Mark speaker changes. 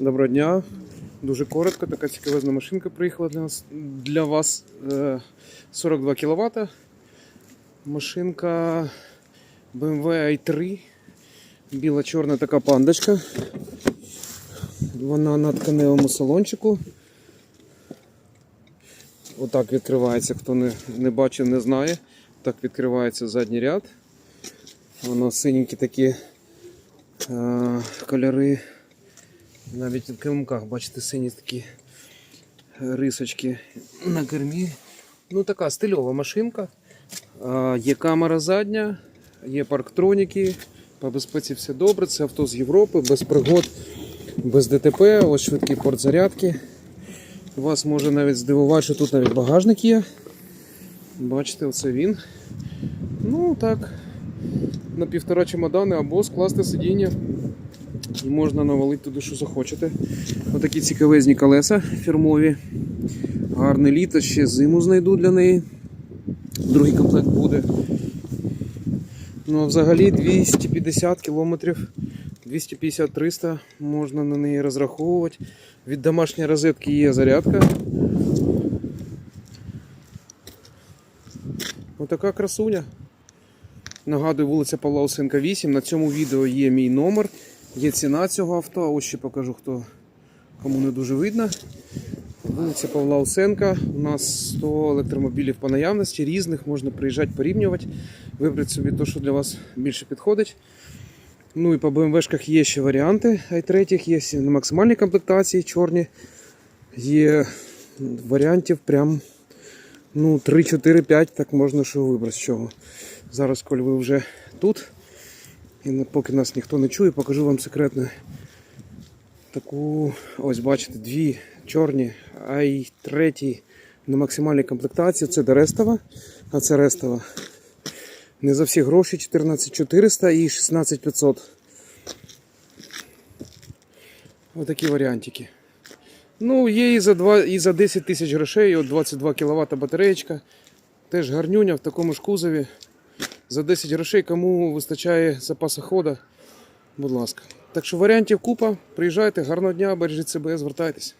Speaker 1: Доброго дня. Дуже коротко, така цікавезна машинка приїхала для нас для вас. Е, 42 кВт. Машинка BMW i3. Біла-чорна така пандочка. Вона на тканевому салончику. Отак відкривається, хто не, не бачив, не знає. Так відкривається задній ряд. Воно синенькі такі е, кольори. Навіть в килимках, бачите, сині такі рисочки на кермі. Ну, така стильова машинка. Є камера задня, є парктроніки. По безпеці все добре. Це авто з Європи, без пригод, без ДТП. Ось швидкий порт зарядки. Вас може навіть здивувати, що тут навіть багажник є. Бачите, оце він. Ну так, на півтора чемодани або скласти сидіння. І можна навалити туди, що захочете. Отакі цікавезні колеса фірмові. Гарне літо, ще зиму знайду для неї. Другий комплект буде. Ну, взагалі 250 кілометрів, 250-300 можна на неї розраховувати. Від домашньої розетки є зарядка. Отака красуня. Нагадую, вулиця Павла Осенка 8. На цьому відео є мій номер. Є ціна цього авто, ось ще покажу, хто кому не дуже видно. Вулиця Павла Усенка. У нас 100 електромобілів по наявності, різних, можна приїжджати, порівнювати, вибрати собі те, що для вас більше підходить. Ну і по BMW-шках є ще варіанти. i3 є на максимальній комплектації, чорні. Є варіантів прям ну, 3, 4, 5, так можна що вибрати з чого. Зараз, коли ви вже тут. І поки нас ніхто не чує, покажу вам секретну таку, ось бачите, дві чорні, а й треті на максимальній комплектації. Це Дерестова, а це Рестова. Не за всі гроші 14400 і 16500. Отакі варіантики. Ну, є і за, 2, і за 10 тисяч грошей, от 22 кВт батареєчка. Теж гарнюня в такому ж кузові. За 10 грошей, кому вистачає запасу хода, будь ласка. Так що варіантів купа. Приїжджайте, гарного дня, бережіть себе, звертайтесь.